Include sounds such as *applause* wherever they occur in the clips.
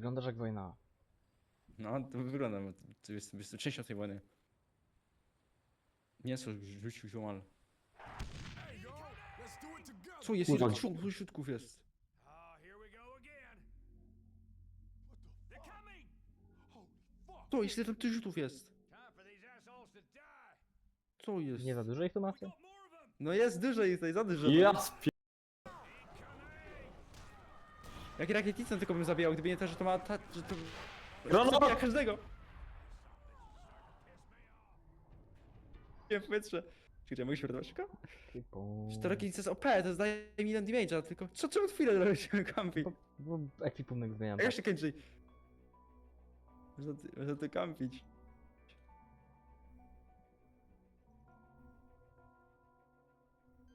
Wyglądasz jak wojna. No, to wygląda, bo to jest, jest częścią tej wojny. Nie, co, rzucił ziomal. Co jest? Ile środków jest? Co jest? Ile tam tych rzutów jest? Co jest? Nie za dużo ich tu macie? No jest dużo i tutaj za dużo. Ja spie... Jakie rakietnicę tylko bym zabijał, gdyby nie to, że to ma ta, że to... Granat! Zabija każdego! Nie w powietrze. Czekaj, mogę się szybko? Że to rakietnica z OP, to zdaje milion damage'a, tylko... Co, czemu chwilę robisz *laughs* kampi? Bo, bo ekwipunek zmieniam. Tak. jeszcze kończy. Można, ty- można to kampić.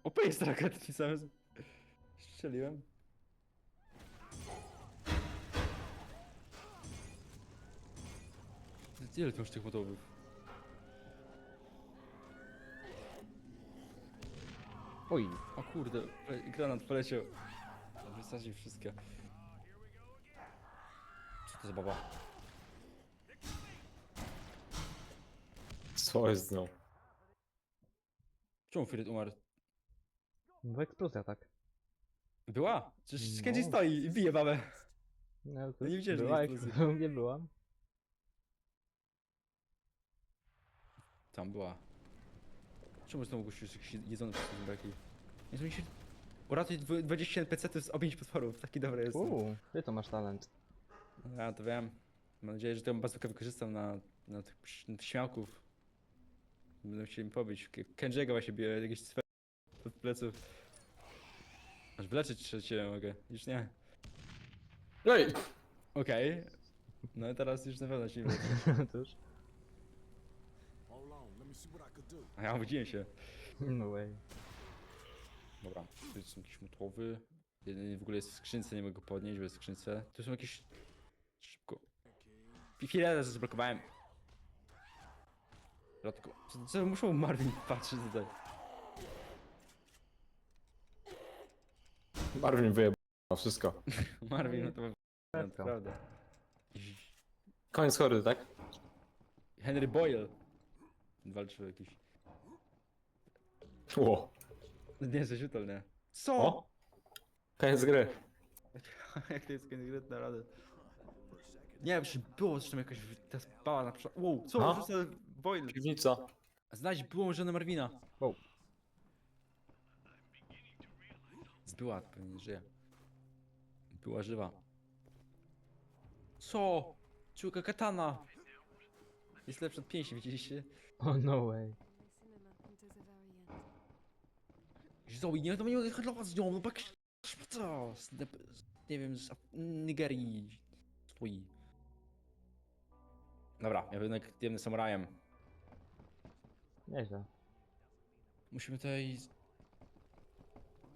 OP jest rakietnica. Strzeliłem. Ile ty masz tych motowych? Oj, O kurde, pole- granat poleciał. Wysadził wszystkie. Co to za baba? Co jest z nią? Czemu Firet umarł? no eksplozja tak. Była? Przecież No. Stoi i bije babę. No, to No nie widziałem była żadnej eksplozji. eksplozja, *laughs* nie byłam. Tam była. Czemu znowu gościu jest jakiś jedzony przez te zombiaki? Są się... Uratuj dwu- 20 NPC z objąć potworów, taki dobry jest. Uuu, ty to masz talent. Ja to wiem. Mam nadzieję, że tę bazookę wykorzystam na, na, tych, na tych śmiałków. Będą chcieli mi pobić. K- Kenji'ego właśnie bije jakieś swe... od pleców. Aż wyleczyć czy cię mogę. Już nie. Ej! Okej. No i teraz już na pewno się nie wyleczy. *laughs* Cóż. A ja obudziłem się. No way. Dobra, tu są jakiś motowy. Jeden w ogóle jest w skrzynce, nie mogę go podnieść, bo jest w skrzynce. Tu są jakieś... Szybko. Chwilę zablokowałem. Rzadko. Co, co muszą Marvin patrzeć tutaj? Marvin wyjebał wszystko. *laughs* Marvin, no to prawda. Koniec chory, tak? Henry Boyle. Walczył jakiś. Ło. Nie, zaświetl, nie. Co? O! Koniec gry. *laughs* Jak to jest koniec na radę? Nie, przecież było zresztą jakaś ta spała na przykład. Wow, co? No. Rzucę Boyle. Piwnica. Znajdź byłą żonę Marvina. Wow. Zbyła, pewnie żyje. Była żywa. Co? Czułka katana. Jest lepsza od pięści, widzieliście? Oh no way. Zoe, nie, to nie mogę handlować z nią, no bak... Co? Z, nie wiem, z Nigerii. Stoi. Dobra, ja będę jednym samurajem. Nieźle. Musimy tutaj...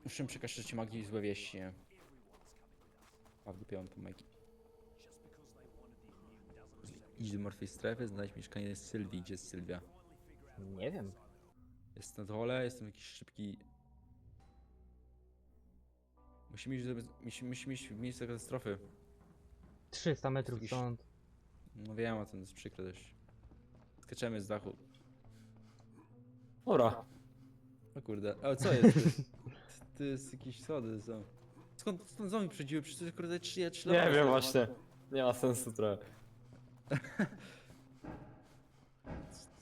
Musimy przekazać ci magii złe wieści? A w dupie mam Mikey. Idź do martwej strefy, znajdź mieszkanie Sylwii. Gdzie jest Sylwia? Nie wiem. Jest na dole, jestem jakiś szybki... Musimy iść, do- musimy, musimy iść w miejsce katastrofy. 300 metrów Jakiś- stąd. No wiem, a to jest przykre dość. Skaczemy z dachu. Dobra. O kurde, o co jest? To jest, *laughs* to jest jakieś schody są. Skąd, skąd zombie przychodziły? Przecież to jest kurde 3, 3 Nie wiem właśnie. Nie ma sensu trochę.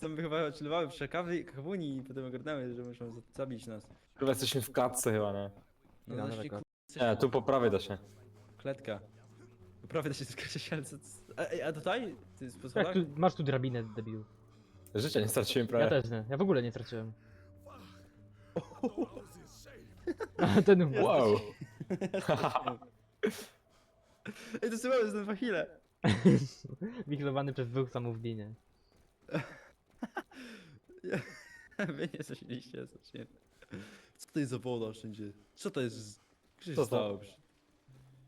Zombie chyba odczytywały przy kawy, kawuni i potem ogarnęły, że muszą za- zabić nas. Chyba jesteśmy w klatce chyba, nie? No Ja właśnie, kur- Nie, tu po prawej da się. Kletka. Prawie da się skreślić, ale co... co- A, ej, a tutaj? Ty jest po Jak schodach? tu, masz tu drabinę, debilu. Życia nie straciłem Ja prawie. też nie. Ja w ogóle nie traciłem. *laughs* A ten Wow. *laughs* Ej, to sobie jest ten fachile. *laughs* Wichlowany przez dwóch samów ginie. *laughs* Wy nie zaśmieliście, zacznie. Co to jest za woda wszędzie? Co to jest? Co się Co to? stało?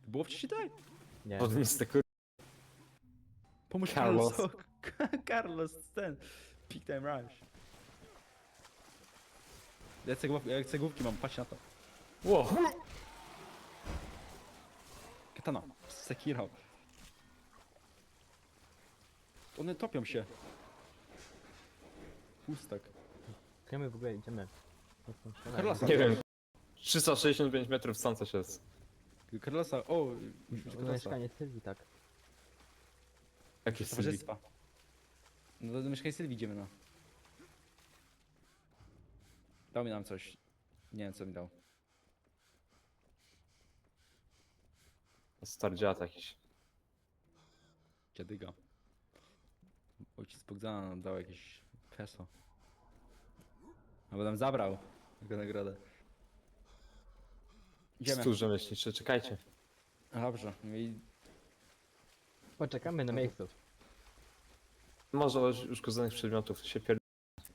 Było wcześniej tak? Nie. Podnisty kur... Pomóż Carlos. Carlos. *laughs* Carlos, ten. Peak Time Rush. Ja cegłów, ja cegłówki mam, patrz na to. Ło. Katana. Sekiro. One topią się. Pustak. Gdzie my w ogóle idziemy? No Karlosa. Nie wiem. 365 metrów stąd coś jest. Karlosa, o! Musi być To Karlosa. mieszkanie Sylwii, tak. Jakie Sylwii? Towarzystwa. No do, do mieszkania Sylwii idziemy, no. Dał mi nam coś. Nie wiem co mi dał. Stary dziad jakiś. Dziadyga. Ojciec Bogdana nam dał jakieś peso. Albo nam zabrał jako nagrodę. Idziemy. Sturze myślisz, czekajcie. Dobrze. No i Poczekamy na No miejscu. Może już uszkodzonych przedmiotów się pier...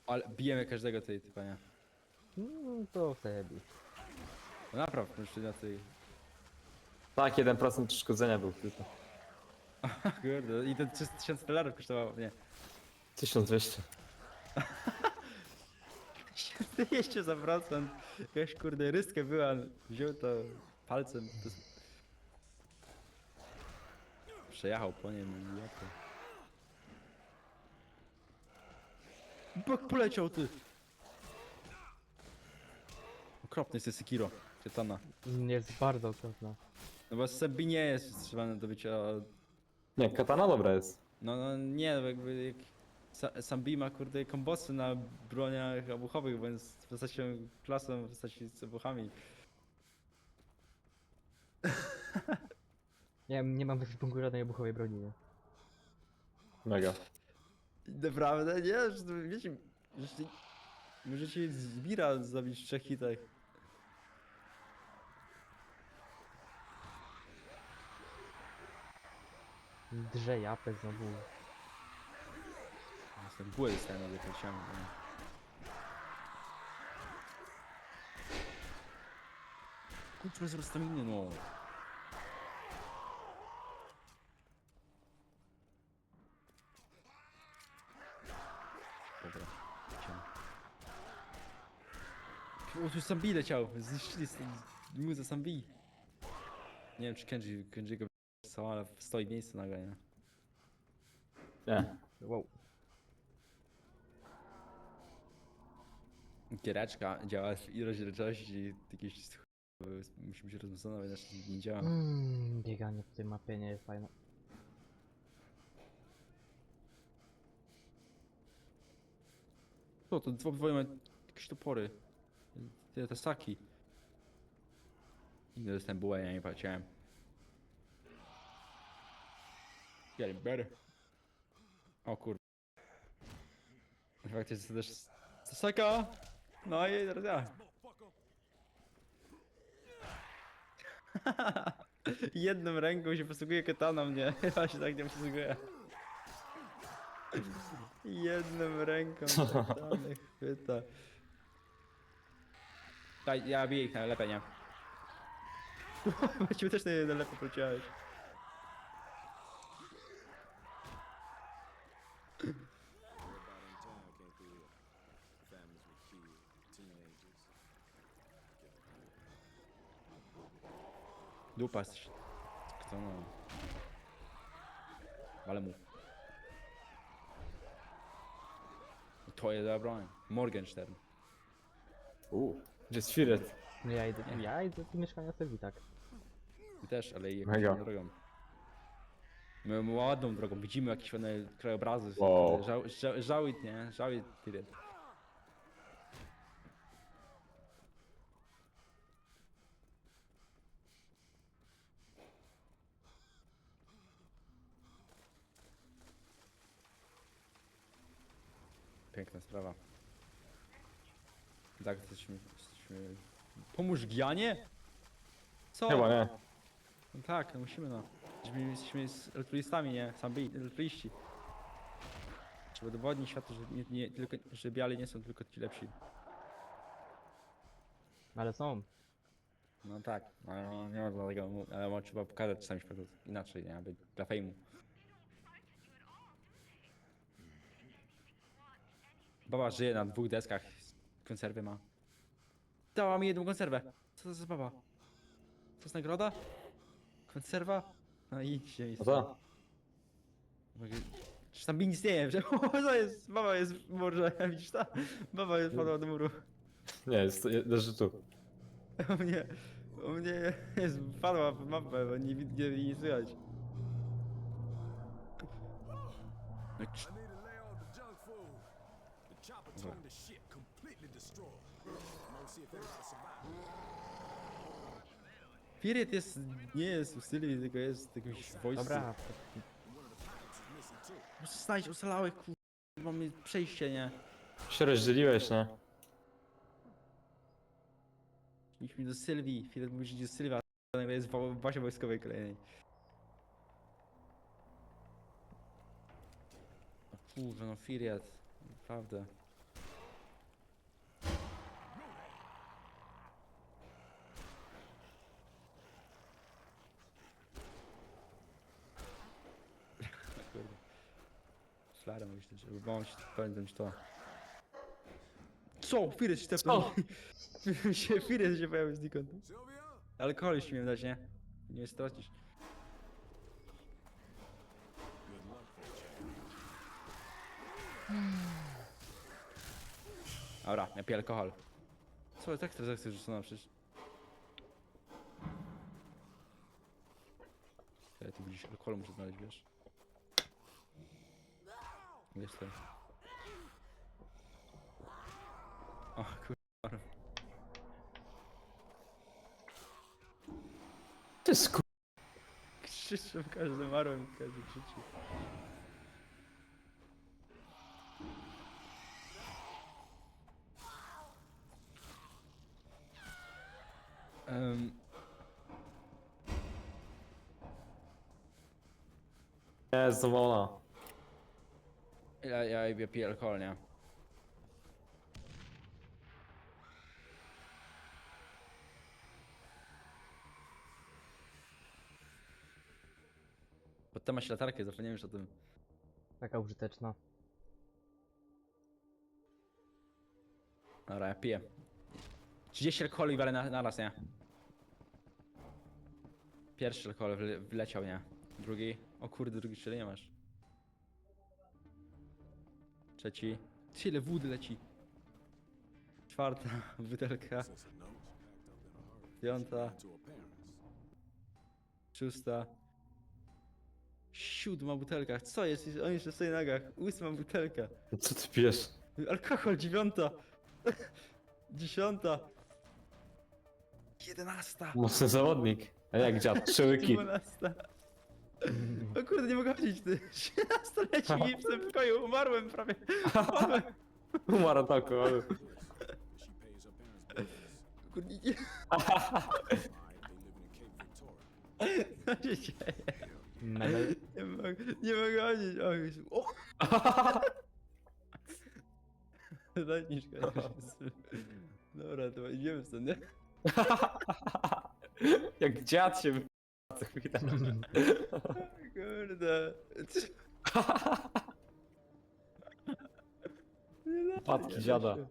ale bijemy każdego tej typa, nie? Mm, to sobie bij. No naprawdę, jeszcze na tej. Tak, 1% uszkodzenia był tylko. *laughs* Kurde, i ten 3000 dolarów kosztowało, nie. 1200. 200 za procent. Jakaś kurde rystkę była, wziął to palcem. To... Przejechał po nim jak to. Bok poleciał ty! Okropny jest Sekiro, Tytana. Jest bardzo okropna. No bo Sebi nie jest wstrzymany do bycia... Nie, katana dobra jest. No, no nie, no jakby jak... Sa- Sambi ma kurde kombosy na broniach obuchowych, bo jest w zasadzie klasą w postaci z obuchami. *laughs* Nie, nie mam w ekwipunku żadnej obuchowej broni, nie? Mega. Naprawdę, nie? Że to, wiecie, że możecie zbira zabić w trzech hitach. Drze japę znowu. Jestem bułę dostałem na zakręciami. Kurczę, z no. Dobra, idziemy. O, tu Sambi leciał, zniszczyli muzę Sambi. Nie wiem, czy Kenji, Kenji'ego są, ale stoi w miejscu nagle, nie? Nie. Wow. Giereczka działa w ilość rzeczywistości jakieś musi być rozwiązana, inaczej nie działa. Mm, bieganie w tej mapie nie jest fajne. Co, to dwa dwoje jakieś topory. Te, te saki. Inny dostałem bułę, ja nie patrzyłem. Getting better. O kur... Faktycznie to też... Sasaka! No i teraz ja. Jedną ręką się posługuje kataną, nie? Chyba się tak nie posługuje. Jedną ręką katany chwyta. Daj, ja biję ich najlepiej, nie? Właściwie też nie najlepiej poleciałeś. Dupa jesteś. Kto no? Ale mu. To jest dobra broń. Morgenstern. Uuu. Gdzie jest Firet? No ja idę, ja idę do mieszkania Sylwii, tak. Ty też, ale i jakąś Mega. inną drogą. My ładną drogą, widzimy jakieś ładne krajobrazy. Wow. Żał, żał, żałuj, nie? Żałuj, tyle. Piękna sprawa. Tak, jesteśmy... jesteśmy... Pomóż Gianie? Co? Chyba nie. No tak, no musimy no. Jesteśmy, jesteśmy z altruistami, nie? Sami altruiści. Trzeba udowodnić światu, że, nie, nie, tylko, że biali nie są tylko ci lepsi. Ale są. No tak, ale no, nie ma dlatego, ale trzeba pokazać czasami światu inaczej, nie? Aby dla fejmu. Baba żyje na dwóch deskach, konserwy ma. Dała mi jedną konserwę. Co to za baba? To jest nagroda? Konserwa? No idźcie No to? Czy tam nic nie wiem, że *laughs* to jest, baba jest w murze, widzisz to? Baba jest padła do muru. Nie, jest, leży tu. U mnie, u mnie jest, padła w mapę, bo nie, nie, nie słychać. No, Piret jest, nie jest w Sylwii, tylko jest jakimś voice. Dobra, Po prostu znajdź ocalałe, kur... Mamy przejście, nie? Się rozdzieliłeś, nie? Idźmy do Sylwii, Firet musi iść do Sylwia, a jest w bazie wojskowej kolejnej. O kurwa, no Firiat, naprawdę. Kurde. Flarem myślę, że mam się pamiętam to. Co? Firet się tepnął. *laughs* się Firet się pojawił znikąd. Alkohol już miałem dać, nie? Nie stracisz. Dobra, ja piję alkohol. Co, tak teraz chcesz rzucona przecież. Ja tu gdzieś alkohol muszę znaleźć, wiesz? Jest to. O kurwa. To jest ku... Krzyczę w każdym każdy krzyczy. Um, znowu ona. Ja, ja, ja piję alkohol, nie? Bo tam masz latarkę, zapomniałem już o tym. taka użyteczna. Dobra, ja piję. 30 alkoholi walę na, na raz, nie? Pierwszy alkohol wle, wleciał, nie? Drugi. O kurde, drugi czyli nie masz. Trzeci. Tyle wódy leci. Czwarta *laughs* butelka. Piąta. Szósta. Siódma butelka. Co jest? On jeszcze stoi na nogach. Ósma butelka. Co ty pijesz? Alkohol, dziewiąta. *laughs* Dziesiąta. Jedenasta. Mocny zawodnik. A jak dziad? Trzy łyki. Dwunasta. O kurde, nie mogę chodzić, ty. 13 leci gipsem w pokoju, umarłem prawie. Umarłem. *laughs* Umarł tak, ale... She pays her parents' bills. Kurde, nie, Why they living in Cape Victoria? co się dzieje? Medal. Nie mogę, nie mogę chodzić. O, Jezu. o. *laughs* Daj niżkę. Dobra, to idziemy stąd, nie? *laughs* jak dziad się. Co chwilę. *laughs* Kurde. Nie da Wpadki się. dziada. To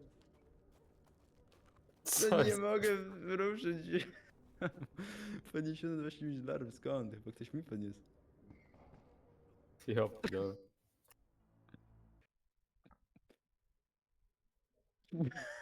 Co nie jest? mogę ruszyć się. *laughs* Podniesiony 29 larm, skąd? Chyba ktoś mi podniósł. Jo, jo. *laughs*